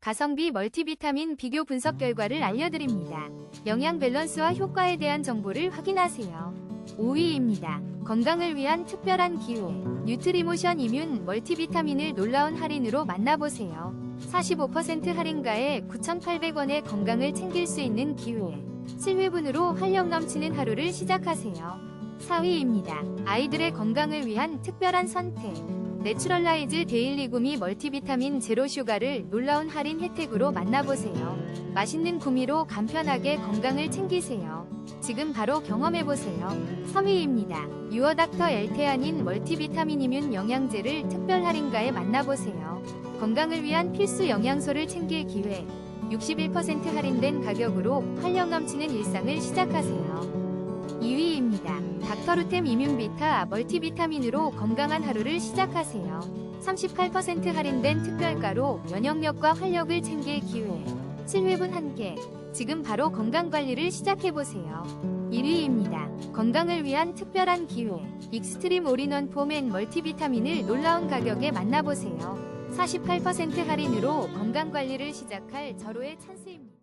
가성비 멀티비타민 비교 분석 결과를 알려드립니다. 영양 밸런스와 효과에 대한 정보를 확인하세요. 5위입니다. 건강을 위한 특별한 기회. 뉴트리모션 이뮨 멀티비타민을 놀라운 할인으로 만나보세요. 45% 할인가에 9,800원의 건강을 챙길 수 있는 기회. 7회분으로 활력 넘치는 하루를 시작하세요. 4위입니다. 아이들의 건강을 위한 특별한 선택. 내추럴라이즈 데일리 구미 멀티비타민 제로 슈가를 놀라운 할인 혜택으로 만나보세요. 맛있는 구미로 간편하게 건강을 챙기세요. 지금 바로 경험해보세요. 3위입니다. 유어닥터 엘테아닌 멀티비타민 이뮨 영양제를 특별 할인가에 만나보세요. 건강을 위한 필수 영양소를 챙길 기회. 61% 할인된 가격으로 활력 넘치는 일상을 시작하세요. 2위입니다. 닥터루템 이뮨비타 멀티비타민으로 건강한 하루를 시작하세요. 38% 할인된 특별가로 면역력과 활력을 챙길 기회. 7회분 1개. 지금 바로 건강관리를 시작해보세요. 1위입니다. 건강을 위한 특별한 기회. 익스트림 올인원 폼앤 멀티비타민을 놀라운 가격에 만나보세요. 48% 할인으로 건강관리를 시작할 절호의 찬스입니다.